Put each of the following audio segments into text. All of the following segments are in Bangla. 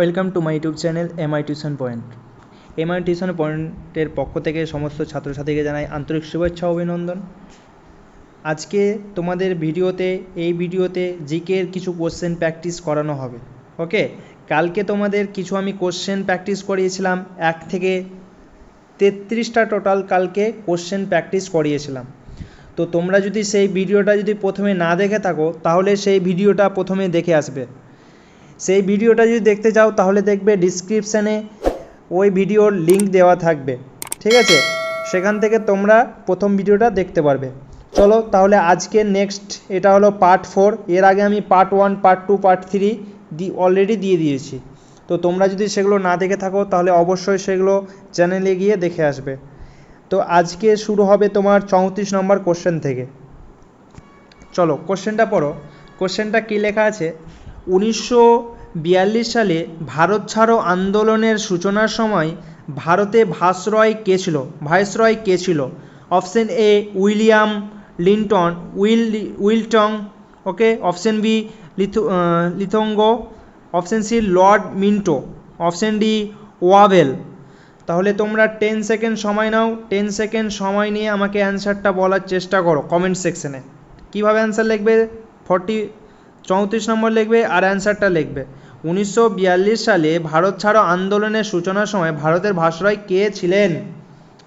Welcome to my YouTube channel M I tuition point. M I tuition পয়েন্টের পক্ষ থেকে সমস্ত ছাত্রছাত্রীকে জানাই আন্তরিক শুভেচ্ছা অভিনন্দন। আজকে তোমাদের ভিডিওতে, এই ভিডিওতে জিকের কিছু কোশ্চেন প্র্যাকটিস করানো হবে ওকে কালকে তোমাদের কিছু আমি কোশ্চেন প্র্যাকটিস করিয়েছিলাম, এক থেকে তেত্রিশটা টোটাল কালকে কোশ্চেন প্র্যাকটিস করিয়েছিলাম। তো তোমরা যদি সেই ভিডিওটা যদি প্রথমে না দেখে থাকো, তাহলে সেই ভিডিওটা প্রথমে দেখে আসবে। সেই ভিডিওটা যদি দেখতে চাও, তাহলে দেখবে ডিসক্রিপশানে ওই ভিডিওর লিংক দেওয়া থাকবে। ঠিক আছে? সেখান থেকে তোমরা প্রথম ভিডিওটা দেখতে পারবে। চলো তাহলে আজকে নেক্সট এটা হলো পার্ট ফোর এর আগে আমি part one part two part three দি অলরেডি দিয়ে দিয়েছি। তো তোমরা যদি সেগুলো না দেখে থাকো, তাহলে অবশ্যই সেগুলো চ্যানেলে গিয়ে দেখে আসবে। তো আজকে শুরু হবে তোমার চৌত্রিশ নম্বর কোশ্চেন থেকে। চলো কোশ্চেনটা পড়ো। কোশ্চেনটা কী লেখা আছে? উনিশশো বিয়াল্লিশ সালে ভারত ছাড়ো আন্দোলনের সূচনার সময় ভারতে ভাসরয় কে ছিল? ভাইসরয় কে ছিল? Option A William Linton, Will, Willingdon, okay? Option B litho লিথঙ্গ, option C Lord Minto, option D Wavell তাহলে তোমরা টেন সেকেন্ড সময় নাও টেন সেকেন্ড সময় নিয়ে আমাকে অ্যান্সারটা বলার চেষ্টা করো কমেন্ট সেকশনে কীভাবে অ্যান্সার লিখবে? ফর্টি চৌত্রিশ নম্বর লিখবে আর অ্যান্সারটা লিখবে। উনিশশো বিয়াল্লিশ সালে ভারত ছাড়ো আন্দোলনের সূচনার সময় ভারতের ভাসরায় কে ছিলেন?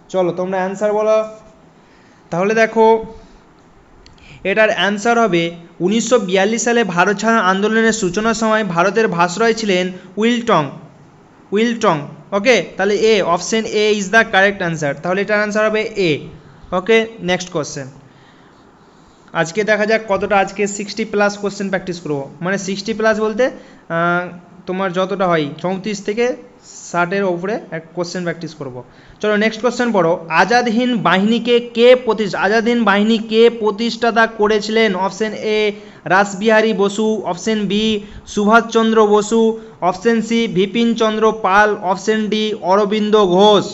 চলো, তোমরা অ্যান্সার বলো। তাহলে দেখো, এটার অ্যান্সার হবে, উনিশশো বিয়াল্লিশ সালে ভারত ছাড়ো আন্দোলনের সূচনার সময় ভারতের ভাসরয় ছিলেন উইলটং। উইলটং ওকে তাহলে A option A is the correct answer তাহলে এটার অ্যান্সার হবে এ ওকে নেক্সট কোশ্চেন আজকে দেখা যাক কতটা আজকে সিক্সটি প্লাস কোশ্চেন প্র্যাকটিস করব। মানে সিক্সটি প্লাস বলতে তোমার যতটা হয়, চৌত্রিশ থেকে ষাটের ওপরে এক কোশ্চেন প্র্যাকটিস করব। চলো নেক্সট কোশ্চেন পড়ো। আজাদ হিন্দ বাহিনীকে কে প্রতিষ্ঠা আজাদ হিন্দ বাহিনী কে প্রতিষ্ঠাতা করেছিলেন? Option A Rashbehari Bose. Option B Subhas Chandra Bose. Option C Bipin Chandra Pal. Option D Aurobindo Ghosh.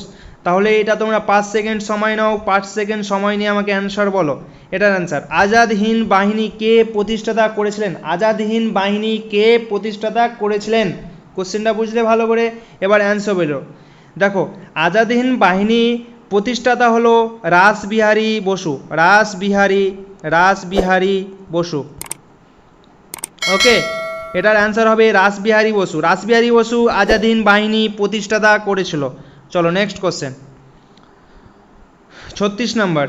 তাহলে এটা তোমরা পাঁচ সেকেন্ড সময় নাও, পাঁচ সেকেন্ড সময় নিয়ে আমাকে অ্যান্সার বলো। এটার অ্যান্সার আজাদ হিন্দ বাহিনী কে প্রতিষ্ঠাতা করেছিলেন? আজাদ হিন্দ বাহিনী কে প্রতিষ্ঠাতা করেছিলেন? কোশ্চেনটা বুঝলে ভালো করে? এবার অ্যান্সার বেরো। দেখো আজাদ হিন্দ বাহিনী প্রতিষ্ঠাতা হলো রাসবিহারী বসু। রাসবিহারী রাসবিহারী বসু। ওকে এটার অ্যান্সার হবে রাসবিহারী বসু। রাসবিহারী বসু আজাদ হিন্দ বাহিনী প্রতিষ্ঠাতা করেছিল। চলো নেক্সট কোশ্চেন ছত্রিশ নাম্বার।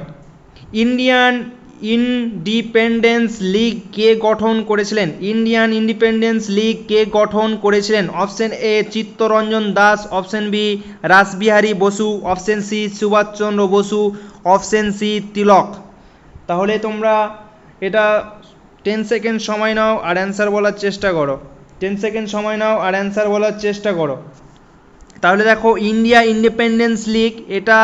ইন্ডিয়ান ইন্ডিপেন্ডেন্স লিগ কে গঠন করেছিলেন? ইন্ডিয়ান ইন্ডিপেন্ডেন্স লিগ কে গঠন করেছিলেন? Option A Chittaranjan Das. Option B Rashbehari Bose. Option C Subhas Chandra Bose. Option C Tilak. তাহলে তোমরা এটা টেন সেকেন্ড সময় নাও আর অ্যান্সার বলার চেষ্টা করো। টেন সেকেন্ড সময় নাও আর অ্যান্সার বলার চেষ্টা করো। তাহলে দেখো ইন্ডিয়া ইন্ডিপেন্ডেন্স লিগ, এটা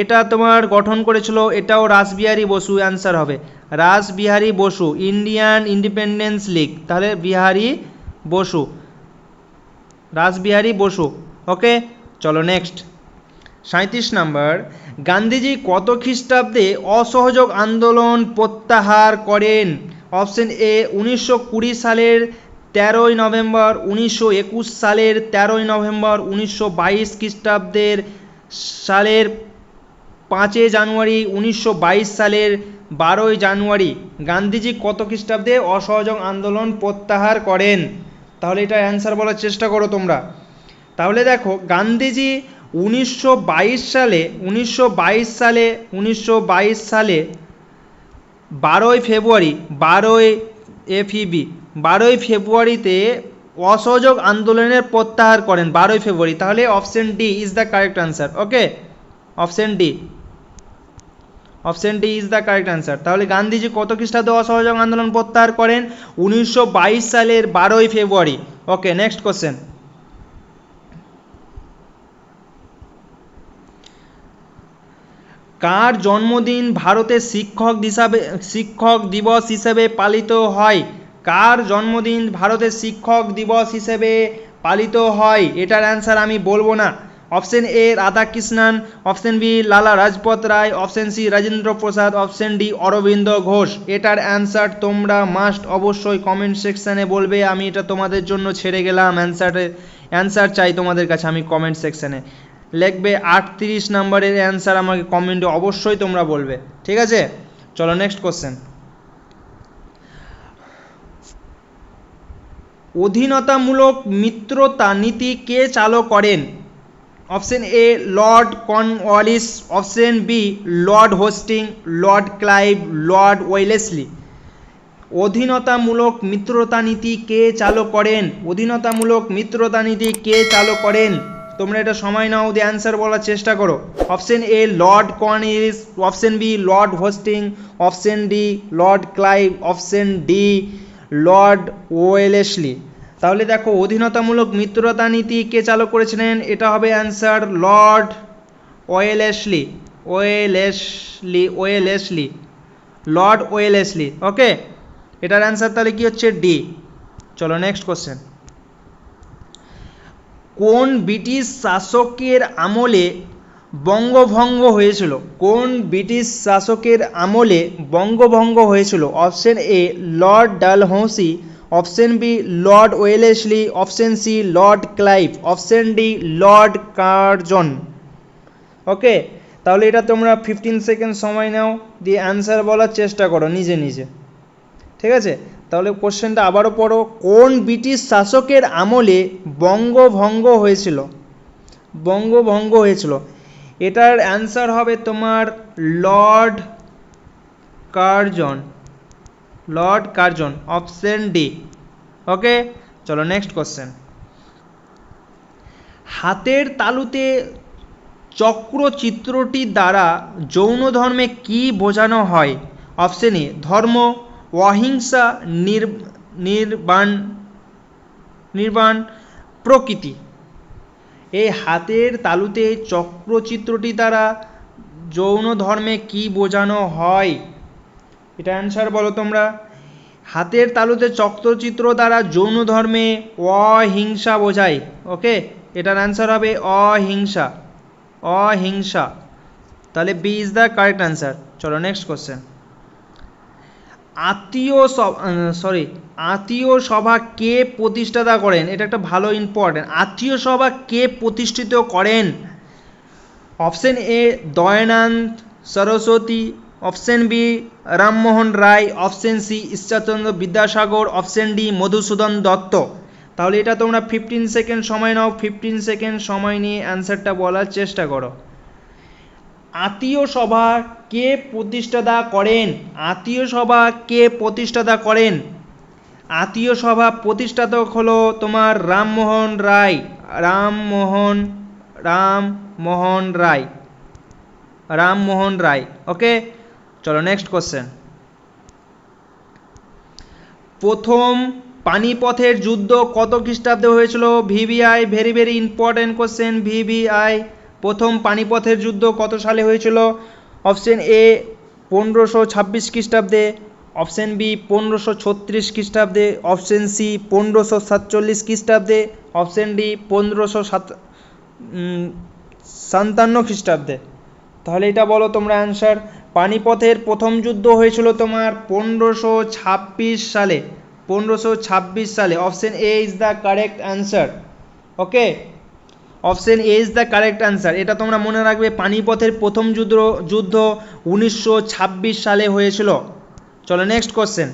এটা তোমার গঠন করেছিল, এটাও রাসবিহারী বসু অ্যান্সার হবে। Rashbehari Bose, Indian Independence League, তাহলে বিহারী বসু, রাসবিহারী বসু ওকে চলো নেক্সট সাঁত্রিশ নাম্বার, গান্ধীজি কত খ্রিস্টাব্দে অসহযোগ আন্দোলন প্রত্যাহার করেন? অপশন এ উনিশশো কুড়ি সালের তেরোই নভেম্বর উনিশশো একুশ সালের তেরোই নভেম্বর উনিশশো বাইশ খ্রিস্টাব্দের সালের পাঁচই জানুয়ারি উনিশশো বাইশ সালের বারোই জানুয়ারি। গান্ধীজি কত খ্রিস্টাব্দে অসহযোগ আন্দোলন প্রত্যাহার করেন? তাহলে এটা অ্যান্সার বলার চেষ্টা করো তোমরা। তাহলে দেখো, গান্ধীজি উনিশশো বাইশ সালে, উনিশশো বাইশ সালে, উনিশশো বাইশ সালে বারোই ফেব্রুয়ারি, বারোই এফইবি বারোই ফেব্রুয়ারিতে অসহযোগ আন্দোলনের প্রত্যাহার করেন, বারোই ফেব্রুয়ারি। তাহলে option D is the correct answer okay option D option D is the correct answer তাহলে গান্ধীজি কত খ্রিস্টাব্দে অসহযোগ আন্দোলন প্রত্যাহার করেন? উনিশশো বাইশ সালের বারোই ফেব্রুয়ারি। ওকে নেক্সট কোশ্চেন কার জন্মদিন ভারতে শিক্ষক হিসাবে শিক্ষক দিবস হিসেবে পালিত হয়? কার জন্মদিন ভারতের শিক্ষক দিবস হিসেবে পালিত হয়? এটার অ্যান্সার আমি বলব না। Option A Radhakrishnan. Option B Lala Rajpath Rai. Option C Rajendra Prasad. Option D Aurobindo Ghosh. এটার অ্যান্সার তোমরা মাস্ট অবশ্যই কমেন্ট সেকশানে বলবে। আমি এটা তোমাদের জন্য ছেড়ে গেলাম। অ্যান্সারের অ্যান্সার চাই তোমাদের কাছে আমি কমেন্ট সেকশানে লিখবে আটত্রিশ নাম্বারের অ্যান্সার আমাকে কমেন্টে অবশ্যই তোমরা বলবে। ঠিক আছে? চলো নেক্সট কোশ্চেন অধীনতামূলক মিত্রতা নীতি কে চালু করেন? Option A, Lord Cornwallis, option B, Lord Hastings, Lord Clive, Lord Wellesley. অধীনতামূলক মিত্রতা নীতি কে চালু করেন? অধীনতামূলক মিত্রতা নীতি কে চালু করেন? তোমরা এটা সময় নাও দিয়ে অ্যান্সার বলার চেষ্টা করো। Option A, Lord Cornwallis option B, Lord Hastings, option D, Lord Clive, option D, Lord Wellesley. তাহলে দেখো, অধীনতামূলক মিত্রতা নীতি কে চালু করেছিলেন? এটা হবে answer Lord Wellesley Wellesley Wellesley Lord Wellesley okay এটার অ্যান্সার তাহলে কি হচ্ছে? ডি চলো নেক্সট কোশ্চেন কোন ব্রিটিশ শাসকের আমলে বঙ্গভঙ্গ হয়েছিল? কোন ব্রিটিশ শাসকের আমলে বঙ্গভঙ্গ হয়েছিল? Option A Lord Dalhousie option B, Lord Wellesley, option C, Lord Clive, option D, Lord Curzon. Okay? তাহলে এটা তোমরা ফিফটিন সেকেন্ড সময় নাও, দিয়ে অ্যান্সার বলার চেষ্টা করো নিজে নিজে। ঠিক আছে? তাহলে কোশ্চেনটা আবারও পড়ো। কোন ব্রিটিশ শাসকের আমলে বঙ্গভঙ্গ হয়েছিল? বঙ্গভঙ্গ হয়েছিল। এটার অ্যান্সার হবে তোমার Lord Curzon. Lord Curzon, option D. Okay, চলো নেক্সট কোশ্চেন। হাতের তালুতে চক্র চিত্রটি দ্বারা যৌন ধর্মে কি বোঝানো হয়? অপশন এ, ধর্ম, অহিংসা, নির, নির্বাণ নির্বাণ, প্রকৃতি। এই হাতের তালুতে চক্রচিত্রটি দ্বারা যৌন ধর্মে কি বোঝানো হয়? এটা অ্যান্সার বলো তোমরা। হাতের তালুতে চক্রচিত্র দ্বারা যৌন ধর্মে অহিংসা বোঝায় ওকে এটার অ্যান্সার হবে অহিংসা অহিংসা। তাহলে B is the correct answer চলো next question Atmiya sorry Atmiya Sabha কে প্রতিষ্ঠাতা করেন? এটা একটা ভালো ইম্পর্টেন্ট আত্মীয় সভা কে প্রতিষ্ঠিত করেন? Option A Dayanand, Saraswati option B, Rammohan Roy, option C, Ishwar Chandra Vidyasagar, option D, Madhusudan Dutta. তাহলে এটা তোমরা ফিফটিন সেকেন্ড সময় নাও ফিফটিন সেকেন্ড সময় নিয়ে অ্যান্সারটা বলার চেষ্টা করো। আত্মীয় সভা কে প্রতিষ্ঠাতা করেন? আত্মীয় সভা কে প্রতিষ্ঠাতা করেন? আত্মীয় সভা প্রতিষ্ঠাতক হলো তোমার রামমোহন রায়। রামমোহন রামমোহন রায়। রামমোহন রায় ওকে চলো নেক্সট কোশ্চেন প্রথম পানিপথের যুদ্ধ কত খ্রিস্টাব্দে হয়েছিল? V V I very very important question V V I প্রথম পানিপথের যুদ্ধ কত সালে হয়েছিল? অপশন এ পনেরোশো ছাব্বিশ খ্রিস্টাব্দে। অপশন বি পনেরোশো ছত্রিশ খ্রিস্টাব্দে। অপশন সি পনেরোশো সাতচল্লিশ খ্রিস্টাব্দে। অপশন ডি পনেরোশো সাত সাতান্ন খ্রিস্টাব্দে। তাহলে এটা বলো তোমরা অ্যান্সার পানিপথের প্রথম যুদ্ধ হয়েছিল তোমার পনেরোশো ছাব্বিশ সালে। পনেরোশো ছাব্বিশ সালে। Option A is the correct answer okay option A is the correct answer এটা তোমরা মনে রাখবে, পানিপথের প্রথম যুদ্ধ যুদ্ধ উনিশশো ছাব্বিশ সালে হয়েছিল। চলো নেক্সট কোশ্চেন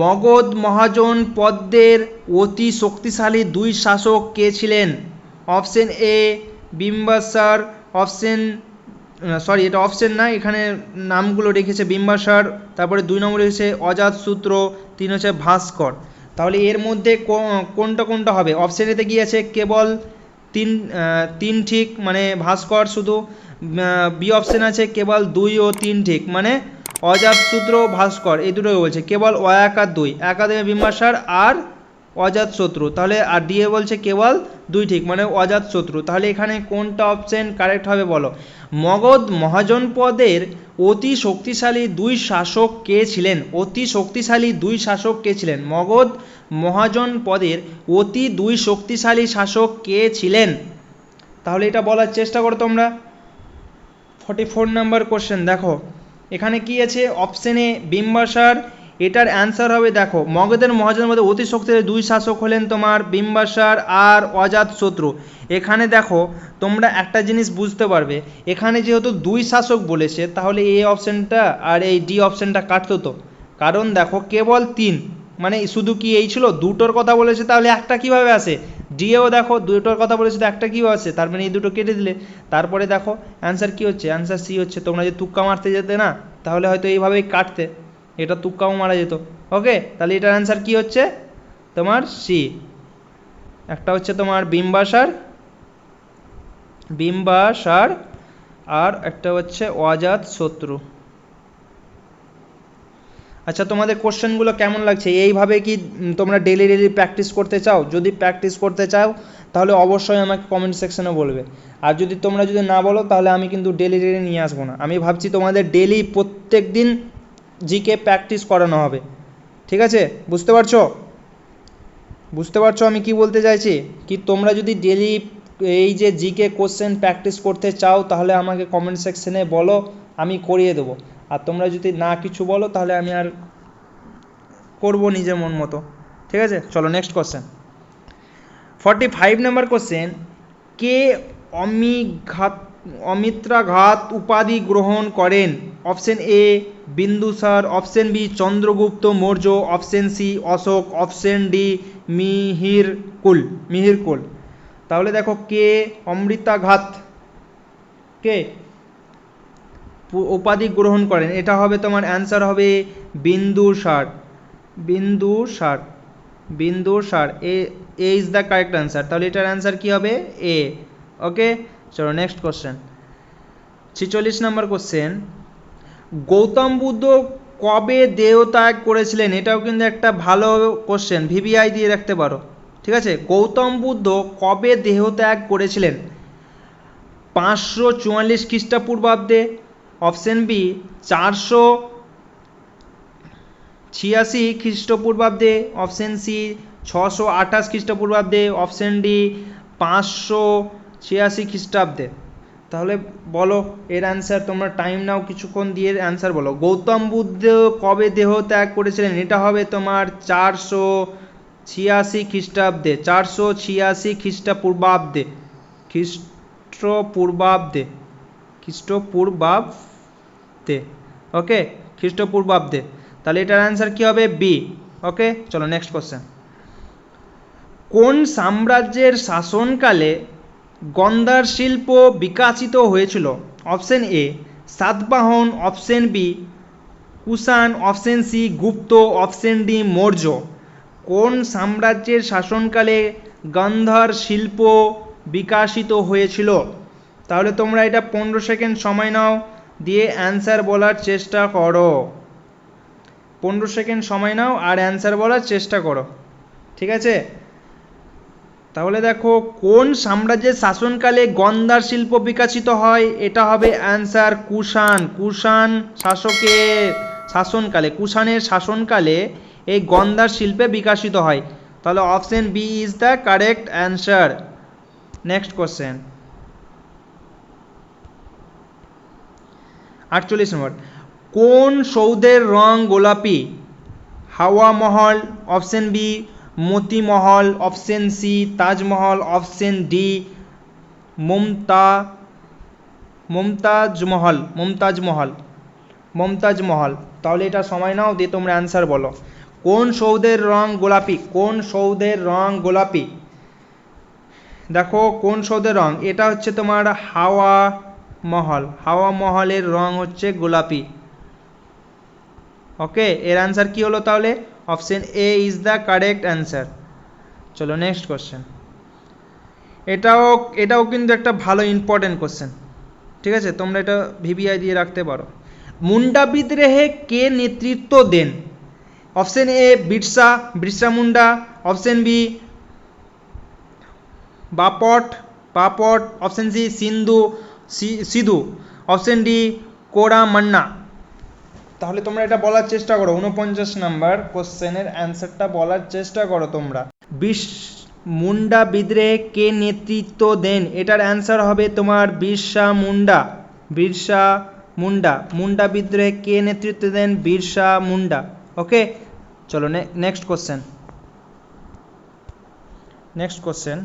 মগধ মহাজন পদ্মের অতি শক্তিশালী দুই শাসক কে ছিলেন? Option A Bimbisara. Option sorry এটা অপশন না, এখানে নামগুলো রেখেছে বিম্বাসার, তারপরে দুই নম্বরে হচ্ছে অজাতসূত্র তিন হচ্ছে ভাস্কর। তাহলে এর মধ্যে কোনটা কোনটা হবে? অপশন এতে কি আছে? কেবল তিন তিন ঠিক মানে ভাস্কর শুধু বি অপশন আছে কেবল দুই ও তিন ঠিক মানে অজাতসূত্র ভাস্কর, এই দুটোই বলছে। কেবল অ, এক দুই একাদে বিম্বাসার আর অজাতশত্রু তাহলে, আর ডিএ বলছে কেবল দুই ঠিক মানে অজাতশত্রু তাহলে এখানে কোনটা অপশন কারেক্ট হবে বলো? মগধ মহাজনপদের অতি শক্তিশালী দুই শাসক কে ছিলেন? অতি শক্তিশালী দুই শাসক কে ছিলেন? মগধ মহাজনপদের অতি দুই শক্তিশালী শাসক কে ছিলেন? তাহলে এটা বলার চেষ্টা করো তোমরা। ফর্টি ফোর নাম্বার কোশ্চেন দেখো। এখানে কি আছে? অপশানে বিম্বাসার এটার অ্যান্সার হবে, দেখো, মগধের মহাজনের মধ্যে অতি শক্তিশালী দুই শাসক হলেন তোমার বিম্বাসার আর অজাত শত্রু। এখানে দেখো, তোমরা একটা জিনিস বুঝতে পারবে, এখানে যেহেতু দুই শাসক বলেছে, তাহলে এ অপশানটা আর এই ডি অপশানটা কাটতো তো। কারণ দেখো, কেবল তিন মানে শুধু কি এই ছিল? দুটোর কথা বলেছে, তাহলে একটা কীভাবে আসে? ডিএও দেখো, দুটোর কথা বলেছে, তো একটা কীভাবে আসে? তার মানে এই দুটো কেটে দিলে। তারপরে দেখো অ্যান্সার কি হচ্ছে? অ্যান্সার সি হচ্ছে, তোমরা যে তুক্কা মারতে যেতে না, তাহলে হয়তো এইভাবেই কাটতে। এটা তুক্কাও মারা যেত। ওকে তাহলে এটার অ্যান্সার কি হচ্ছে? তোমার সি একটা হচ্ছে তোমার বিম্বাসার বিম্বাসার, আর একটা হচ্ছে অজাত শত্রু। আচ্ছা তোমাদের কোশ্চেনগুলো কেমন লাগছে? এইভাবে কি তোমরা ডেলি ডেলি প্র্যাকটিস করতে চাও? যদি প্র্যাকটিস করতে চাও, তাহলে অবশ্যই আমাকে কমেন্ট সেকশনে বলবে। আর যদি তোমরা যদি না বলো, তাহলে আমি কিন্তু ডেলি ডেলি নিয়ে আসব না। আমি ভাবছি তোমাদের ডেলি প্রত্যেক দিন জিকে প্র্যাকটিস করানো হবে। ঠিক আছে? বুঝতে পারছ? বুঝতে পারছ আমি কি বলতে চাইছি? কি তোমরা যদি ডেলি এই যে জিকে কোশ্চেন প্র্যাকটিস করতে চাও, তাহলে আমাকে কমেন্ট সেকশনে বলো, আমি করিয়ে দেবো। আর তোমরা যদি না কিছু বলো, তাহলে আমি আর করব নিজের মন মতো। ঠিক আছে? চলো next question forty five number question কে অমিঘাত অমিত্রাঘাত উপাধি গ্রহণ করেন? Option A Bindusara option B, Chandragupta, Maurya, option C, Ashoka, option D Mihirakula Mihirakula তাহলে দেখো কে, অমৃতাঘাত, কে? উপাধি গ্রহণ করেন। এটা হবে তোমার অ্যান্সার হবে Bindusara Bindusara Bindusara A A is the correct answer তাহলে এটার অ্যান্সার কি হবে? এ। ওকে? চলো নেক্সট কোশ্চেন ছিচল্লিশ নম্বর কোশ্চেন গৌতম বুদ্ধ কবে দেহত্যাগ করেছিলেন? এটাও কিন্তু একটা ভালো কোশ্চেন ভিভিআই দিয়ে রাখতে পারো। ঠিক আছে? গৌতম বুদ্ধ কবে দেহত্যাগ করেছিলেন? পাঁচশো চুয়াল্লিশ খ্রিস্টপূর্বাব্দে। অপশন বি চারশো ছিয়াশি খ্রিস্টপূর্বাব্দে। অপশন সি ছশো আঠাশ খ্রিস্টপূর্বাব্দে। অপশন ডি পাঁচশো ছিয়াশি খ্রিস্টাব্দে। তাহলে বলো, এর অ্যান্সার তোমরা টাইম নাও, কিছুক্ষণ দিয়ে অ্যান্সার বলো। গৌতম বুদ্ধ কবে দেহ ত্যাগ করেছিলেন? এটা হবে তোমার চারশো ছিয়াশি খ্রিস্টাব্দে, চারশো ছিয়াশি খ্রিস্টপূর্বাব্দে। খ্রিস্টপূর্বাব্দে খ্রিস্টপূর্বাব্দে ওকে খ্রিস্টপূর্বাব্দে। তাহলে এটার অ্যান্সার কী হবে? বি ওকে চলো নেক্সট কোশ্চেন কোন সাম্রাজ্যের শাসনকালে গন্ধার শিল্প বিকাশিত হয়েছিল। Option A Satavahana. Option B Kushan. Option C Gupta. Option D Maurya. কোন সাম্রাজ্যের শাসনকালে গন্ধার শিল্প বিকাশিত হয়েছিল? তাহলে তোমরা এটা পনেরো সেকেন্ড সময় নাও, দিয়ে অ্যান্সার বলার চেষ্টা করো। পনেরো সেকেন্ড সময় নাও, আর অ্যান্সার বলার চেষ্টা করো। ঠিক আছে? তাহলে দেখো, কোন সাম্রাজ্যের শাসনকালে গন্ধার শিল্প বিকশিত হয়? এটা হবে অ্যান্সার কুষাণ। কুষাণ শাসকের শাসনকালে, কুষাণের শাসনকালে এই গন্ধার শিল্পে বিকাশিত হয়। তাহলে option B is the correct answer next question আটচল্লিশ নম্বর। কোন সৌধের রং গোলাপি? হাওয়া মহল option B Moti Mahal option C Taj Mahal option D Mamata Mumtaz Mahal Mumtaz Mahal Mumtaz মহল তাহলে এটা সময় নাও, দিয়ে তোমরা অ্যান্সার বলো। কোন সৌধের রং গোলাপি? কোন সৌধের রং গোলাপি? দেখো, কোন সৌধের রং? এটা হচ্ছে তোমার হাওয়া মহল। হাওয়া মহলের রং হচ্ছে গোলাপি। ওকে এর অ্যান্সার কি হলো তাহলে? Option A is the correct answer চলো নেক্সট কোশ্চেন এটাও এটাও কিন্তু একটা ভালো ইম্পর্টেন্ট কোশ্চেন ঠিক আছে? তোমরা এটা ভিভিআই দিয়ে রাখতে পারো। মুন্ডা বিদ্রোহে কে নেতৃত্ব দেন? Option A Birsa Birsa Munda. Option B Bapat Bapat. Option C Sindhu Sidhu. Option D কোরা মান্না তাহলে তোমরা এটা বলার চেষ্টা করো। উনপঞ্চাশ নাম্বার কোশ্চেনের অ্যান্সারটা বলার চেষ্টা করো তোমরা। বিশ মুন্ডা বিদ্রোহে কে নেতৃত্ব দেন? এটার অ্যান্সার হবে তোমার বিরসা মুন্ডা। বিরসা মুন্ডা। মুন্ডা বিদ্রোহে কে নেতৃত্ব দেন? বিরসা মুন্ডা। ওকে? চলো নেক্সট কোশ্চেন নেক্সট কোশ্চেন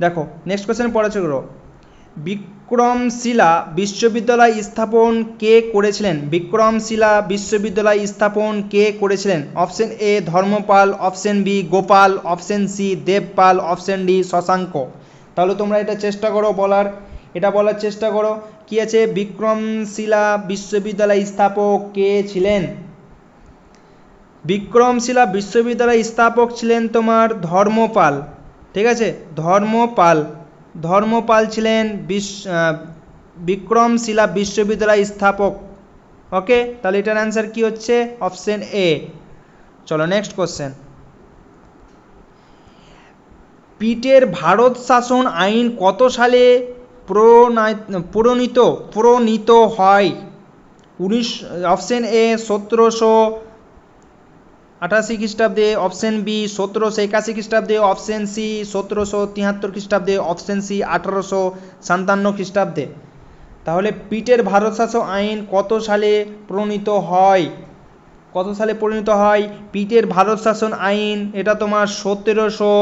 দেখো নেক্সট কোশ্চেন পড়াচ্ছে করো। বিক্রমশিলা বিশ্ববিদ্যালয় স্থাপন কে করেছিলেন? বিক্রমশিলা বিশ্ববিদ্যালয় স্থাপন কে করেছিলেন? Option A, Dharmapala, option B, Gopala, option C, Devapala, option D, Shashanka. তাহলে তোমরা এটা চেষ্টা করো বলার। এটা বলার চেষ্টা করো। কি আছে? বিক্রমশিলা বিশ্ববিদ্যালয় স্থাপক কে ছিলেন? বিক্রমশিলা বিশ্ববিদ্যালয় স্থাপক ছিলেন তোমার ধর্মপাল। ঠিক আছে? ধর্মপাল। ধর্মপাল ছিলেন বিক্রমশিলা বিশ্ববিদ্যালয় স্থাপক। ওকে তাহলে এটার অ্যান্সার কি হচ্ছে? অপশন এ চলো নেক্সট কোশ্চেন পিটের ভারত শাসন আইন কত সালে প্রণীত প্রণীত হয়? উনিশ অপশন এ সতেরোশো আটাশি খ্রিস্টাব্দে অপশন বি, সতেরোশো একাশি খ্রিস্টাব্দে অপশন সি, সতেরোশো তিয়াত্তর খ্রিস্টাব্দে অপশন সি, আঠারোশো সাতান্ন খ্রিস্টাব্দে। তাহলে পিটের ভারত শাসক আইন কত সালে প্রণীত হয়? কত সালে পরিণত হয়? পিটের ভারত শাসন আইন, এটা তোমার সতেরোশো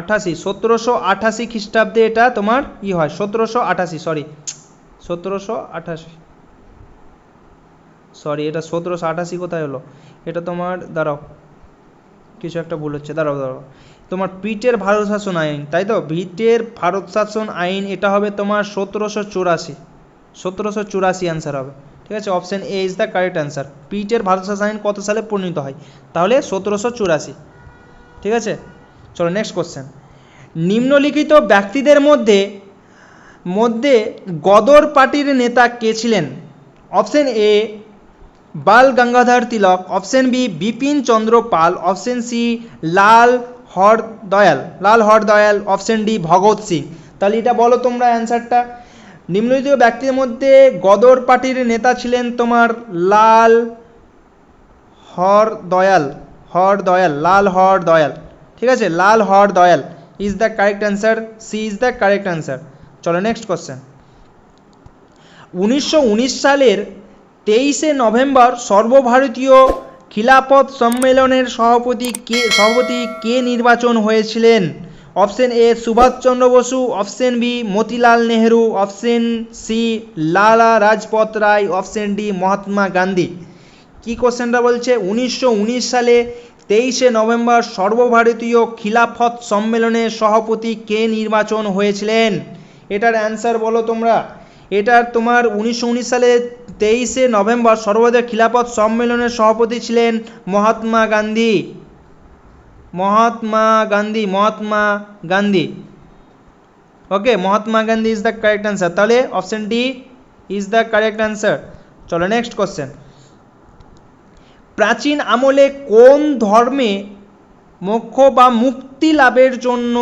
আঠাশি, সতেরোশো আঠাশি খ্রিস্টাব্দে এটা তোমার ই হয়, সতেরোশো আঠাশি সরি সতেরোশো আঠাশি সরি এটা সতেরোশো আঠাশি কোথায় হলো? এটা তোমার, দাঁড়াও, কিছু একটা ভুল হচ্ছে, দাঁড়াও দাঁড়াও, তোমার পিটের ভারত শাসন আইন, তাই তো? পিটের ভারত শাসন আইন, এটা হবে তোমার সতেরোশো চুরাশি সতেরোশো চুরাশি অ্যান্সার হবে, ঠিক আছে? Option A is the correct answer পিটের Bharat শাসন আইন কত সালে পরিণত হয়? তাহলে সতেরোশো চুরাশি, ঠিক আছে? চলো নেক্সট কোশ্চেন নিম্নলিখিত ব্যক্তিদের মধ্যে মধ্যে গদর পার্টির নেতা কে ছিলেন? Option A Bal Gangadhar Tilak option B Bipin Chandra Pal option C Lal Har Dayal Lal Har Dayal option D Bhagat Singh. তাহলে এটা বলো তোমরা অ্যান্সারটা নিম্নলিখিত ব্যক্তির মধ্যে গদর পার্টির নেতা ছিলেন তোমার লাল হর দয়াল হর দয়াল লাল হর দয়াল ঠিক আছে? Lal Har Dayal. Is the correct answer C is the correct answer চলো নেক্সট কোশ্চেন উনিশশো সালের তেইশে নভেম্বর সর্বভারতীয় খিলাফত সম্মেলনের সভাপতি কে সভাপতি কে নির্বাচন হয়েছিলেন? Option A Subhas Chandra Bose. Option B Motilal Nehru. Option C Lala Rajpath Rai. Option D Mahatma Gandhi. কি কোশ্চেনটা বলছে? উনিশশো উনিশ সালে তেইশে নভেম্বর সর্বভারতীয় খিলাফত সম্মেলনের সভাপতি কে নির্বাচন হয়েছিলেন? এটার অ্যান্সার বলো তোমরা। এটার তোমার উনিশশো উনিশ সালে তেইশে নভেম্বর সর্বভারতীয় খিলাফত সম্মেলনের সভাপতি ছিলেন Mahatma Gandhi. Mahatma Gandhi Mahatma Gandhi. Okay Mahatma Gandhi is the correct answer তাহলে option D is the correct answer চলো নেক্সট কোশ্চেন প্রাচীন আমলে কোন ধর্মে মোক্ষ বা মুক্তি লাভের জন্য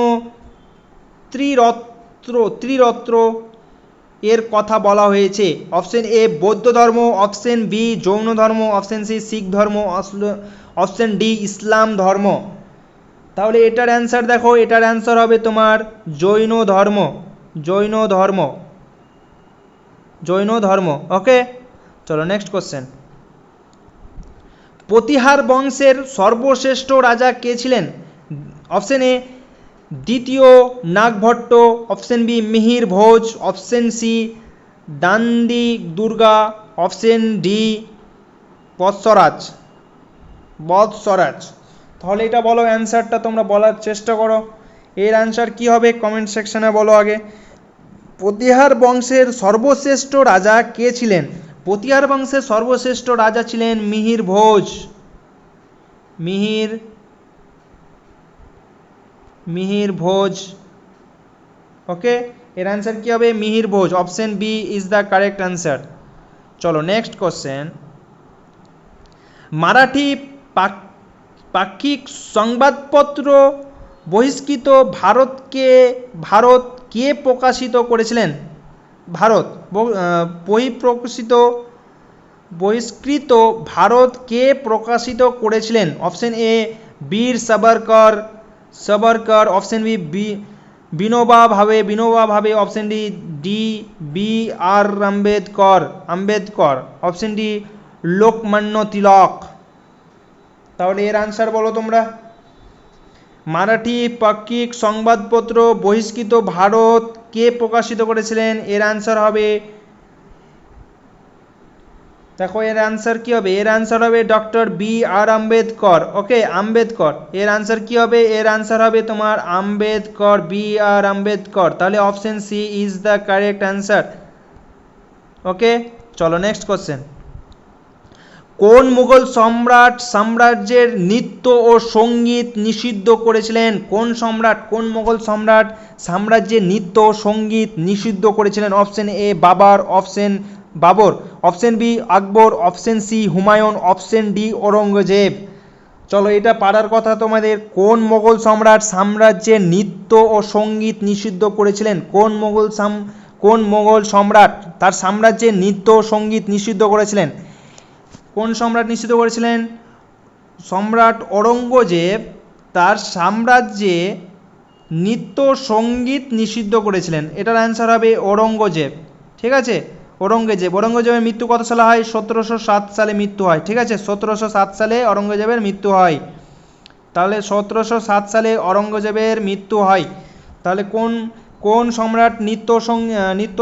ত্রিরত্র ত্রিরত্র এর কথা বলা হয়েছে? অপশন এ, বৌদ্ধ ধর্ম, অপশন বি, জৈন ধর্ম, অপশন সি, শিখ ধর্ম অপশন ডি, ইসলাম ধর্ম। তাহলে এটার অ্যান্সার দেখো, এটার অ্যান্সার হবে তোমার জৈন ধর্ম জৈন ধর্ম জৈন ধর্ম ওকে চলো নেক্সট কোশ্চেন প্রতিহার বংশের সর্বশ্রেষ্ঠ রাজা কে ছিলেন? অপশন এ দ্বিতীয় Nagabhata option B Mihir Bhoj option C Dandi Durga option D Vatsaraja Vatsaraja তাহলে এটা বলো অ্যান্সারটা তোমরা বলার চেষ্টা করো। এর অ্যান্সার কি হবে? কমেন্ট সেকশনে বলো আগে। প্রতিহার বংশের সর্বশ্রেষ্ঠ রাজা কে ছিলেন? প্রতিহার বংশের সর্বশ্রেষ্ঠ রাজা ছিলেন মিহির ভোজ। মিহির মিহির ভোজ। ওকে এর অ্যান্সার কী হবে? Mihir Bhoj. Option B is the correct answer চলো নেক্সট কোশ্চেন মারাঠি পাক পাক্ষিক সংবাদপত্র বহিষ্কৃত ভারতকে ভারত কে প্রকাশিত করেছিলেন? ভারত বহিঃপ্রকাশিত, বহিষ্কৃত ভারত কে প্রকাশিত করেছিলেন? Option A, Veer Savarkar Savarkar, option B Vinoba Bhave Vinoba Bhave option D D, B, R Ambedkar Ambedkar, option D, Lokmanya Tilak. তাহলে এর আনসার বলো তোমরা। মারাঠি পাক্ষিক সংবাদপত্র, বহিষ্কৃত ভারত কে প্রকাশিত করেছিলেন? এর আনসার হবে, দেখো এর আনসার কি হবে? এর আনসার হবে doctor B R Ambedkar. Okay Ambedkar. এর আনসার কি হবে? এর আনসার হবে তোমার আম্বেদকর বি আর আম্বেদকর। তাহলে option C is the correct answer okay চলো নেক্সট কোশ্চেন কোন মুঘল সম্রাট সাম্রাজ্যের নৃত্য ও সংগীত নিষিদ্ধ করেছিলেন? কোন সম্রাট, কোন মুঘল সম্রাট সাম্রাজ্যের নৃত্য ও সংগীত নিষিদ্ধ করেছিলেন? অপশন এ বাবার, option Babur, option B Akbar, option C Humayun, option D Aurangzeb. চলো, এটা পারার কথা তোমাদের। কোন মোগল সম্রাট সাম্রাজ্যের নৃত্য ও সংগীত নিষিদ্ধ করেছিলেন? কোন মোগল সাম, কোন মোগল সম্রাট তার সাম্রাজ্যের নৃত্য ও সংগীত নিষিদ্ধ করেছিলেন? কোন সম্রাট নিষিদ্ধ করেছিলেন? সম্রাট ঔরঙ্গজেব তার সাম্রাজ্যে নৃত্য সংগীত নিষিদ্ধ করেছিলেন। এটার অ্যান্সার হবে ঔরঙ্গজেব। ঠিক আছে? ঔরঙ্গজেব। ঔরঙ্গজেবের মৃত্যু কত সালে হয়? সতেরোশো সাত সালে মৃত্যু হয়। ঠিক আছে? সতেরোশো সাত সালে ঔরঙ্গজেবের মৃত্যু হয়। তাহলে সতেরোশো সাত সালে ঔরঙ্গজেবের মৃত্যু হয়। তাহলে কোন কোন সম্রাট নৃত্য নৃত্য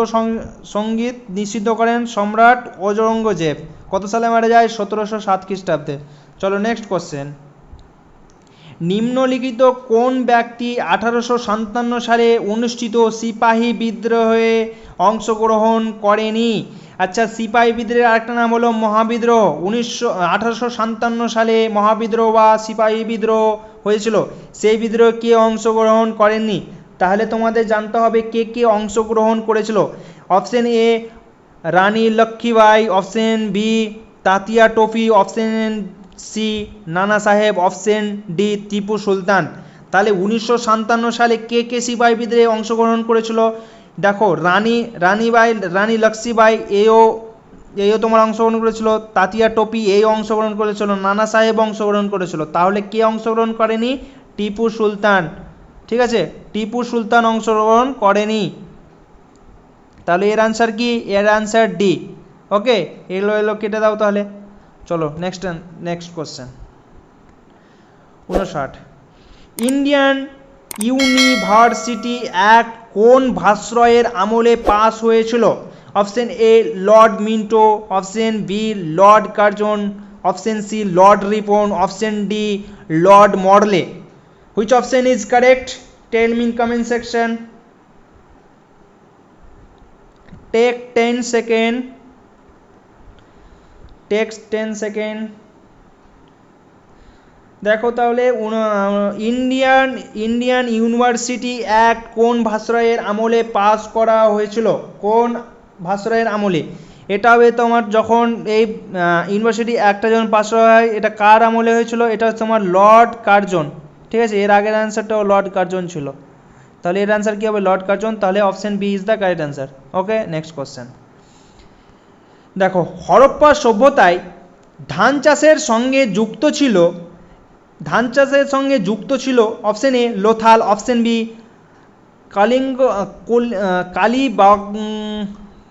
সংগীত নিষিদ্ধ করেন? সম্রাট ঔরঙ্গজেব কত সালে মারা যায়? সতেরোশো সাত খ্রিস্টাব্দে। চলো নেক্সট কোশ্চেন নিম্নলিখিত কোন ব্যক্তি আঠারোশো সাতান্ন সালে অনুষ্ঠিত সিপাহী বিদ্রোহে অংশগ্রহণ করেনি? আচ্ছা সিপাহী বিদ্রোহের আরেকটা নাম হলো মহাবিদ্রোহ। উনিশশো, আঠারোশো সাতান্ন সালে মহাবিদ্রোহ বা সিপাহী বিদ্রোহ হয়েছিল। সেই বিদ্রোহে কে অংশগ্রহণ করেননি? তাহলে তোমাদের জানতে হবে কে কে অংশগ্রহণ করেছিল। Option A, Rani Lakshmibai, option B, Tatya Tope option C, Nana Sahib, option D, Tipu Sultan. তাহলে উনিশশো সাতান্ন সালে কে কে সিপাহী বিদ্রোহে অংশগ্রহণ করেছিল? দেখো, রানী, রানীবাই, রানী লক্ষ্মীবাই, এও এও তোমার অংশগ্রহণ করেছিল। তাতিয়া টপি এই অংশগ্রহণ করেছিল। নানা সাহেব অংশগ্রহণ করেছিল। তাহলে কে অংশগ্রহণ করেনি? টিপু সুলতান। ঠিক আছে? টিপু সুলতান অংশগ্রহণ করেনি। তাহলে এর আনসার কি? এর আনসার ডি ওকে এলো এলো, কেটে দাও তাহলে। চলো নেক্সট নেক্সট কোশ্চেন উনষাট ইন্ডিয়ান ইউনিভার্সিটি অ্যাক্ট কোন ভাস্রয়ের আমলে পাস হয়েছিল? Option A Lord Minto option B Lord Curzon option C Lord Ripon option D Lord Morley which option is correct me in comment section take ten second takes ten second দেখো তাহলে ইন্ডিয়ান ইন্ডিয়ান ইউনিভার্সিটি অ্যাক্ট কোন ভাস্রয়ের আমলে পাস করা হয়েছিল? কোন ভাস্রয়ের আমলে? এটা হবে তোমার যখন এই ইউনিভার্সিটি অ্যাক্টটা যখন পাস হয়, এটা কার আমলে হয়েছিল? এটা হচ্ছে তোমার লর্ড কার্জন। ঠিক আছে, এর আগের অ্যান্সারটাও লর্ড কার্জন ছিল। তাহলে এর অ্যান্সার কী হবে? লর্ড কার্জন তাহলে option B is the correct answer okay next question দেখো, হরপ্পা সভ্যতায় ধান চাষের সঙ্গে যুক্ত ছিল, ধান চাষের সঙ্গে যুক্ত ছিল option A Lothal option B কালিঙ্গ কুল-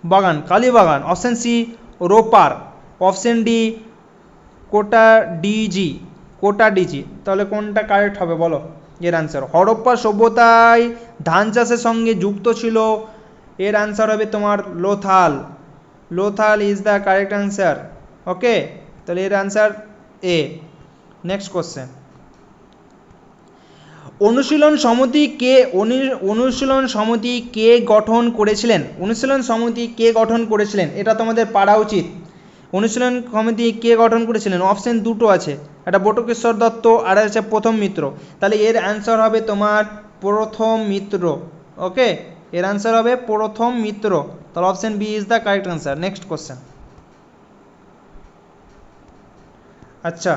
বাগান, Kalibangan option C Ropar option D Kot Diji. Kot Diji. তাহলে কোনটা কারেক্ট হবে বলো? এর আনসার হরপ্পা সভ্যতায় ধান চাষের সঙ্গে যুক্ত ছিল। এর আনসার হবে তোমার Lothal. Lothal is the correct answer okay তাহলে এর আনসার এ নেক্সট কোশ্চেন অনুশীলন সমিতি কে অনু- অনুশীলন সমিতি কে গঠন করেছিলেন? অনুশীলন সমিতি কে গঠন করেছিলেন? এটা তোমাদের পারা উচিত। অনুশীলন কমিটি কে গঠন করেছিলেন? অপশন দুটো আছে। একটা বটকেশ্বর দত্ত, আর আছে প্রথম মিত্র। তাহলে এর অ্যান্সার হবে তোমার প্রথম মিত্র। ওকে এর অ্যান্সার হবে প্রথম মিত্র। তাহলে option B is the correct answer next question আচ্ছা।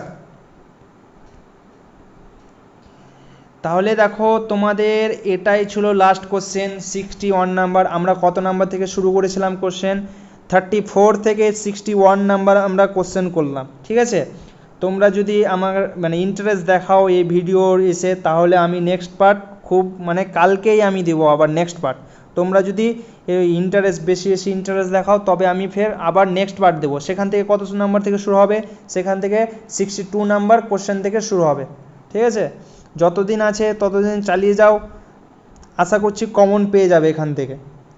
তাহলে দেখো তোমাদের এটাই ছিল last question sixty one number আমরা কত নাম্বার থেকে শুরু করেছিলাম কোশ্চেন থার্টি ফোর থেকে সিক্সটি ওয়ান নাম্বার আমরা কোশ্চেন করলাম, ঠিক আছে? তোমরা যদি আমার মানে ইন্টারেস্ট দেখাও এই ভিডিওর এসে, তাহলে আমি নেক্সট পার্ট খুব মানে কালকেই আমি দেবো আবার নেক্সট পার্ট তোমরা যদি ইন্টারেস্ট বেশি বেশি ইন্টারেস্ট দেখাও, তবে আমি ফের আবার নেক্সট পার্ট দেবো। সেখান থেকে কত নাম্বার থেকে শুরু হবে? সেখান থেকে সিক্সটি টু নাম্বার কোশ্চেন থেকে শুরু হবে, ঠিক আছে? যতদিন আছে ততদিন চালিয়ে যাও। আশা করছি কমন পেয়ে যাবে এখান থেকে।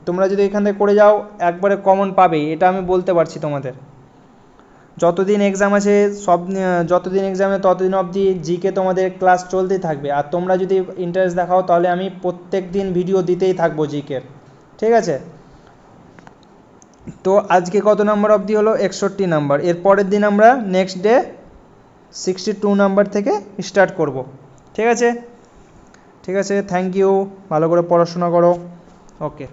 তোমরা যদি এখান থেকে করে যাও, একবারে কমন পাবেই এটা আমি বলতে পারছি তোমাদের। যতদিন এক্সাম আছে, সব যতদিন এক্সামে ততদিন অবধি জিকে তোমাদের ক্লাস চলতেই থাকবে। আর তোমরা যদি ইন্টারেস্ট দেখাও, তাহলে আমি প্রত্যেক দিন ভিডিও দিতেই থাকব জিকের ঠিক আছে? তো আজকে কত নাম্বার অবধি হলো? একষট্টি নাম্বার এর পরের দিন আমরা next day sixty two number থেকে স্টার্ট করব। ঠিক আছে? ঠিক আছে? থ্যাংক ইউ ভালো করে পড়াশোনা করো। ওকে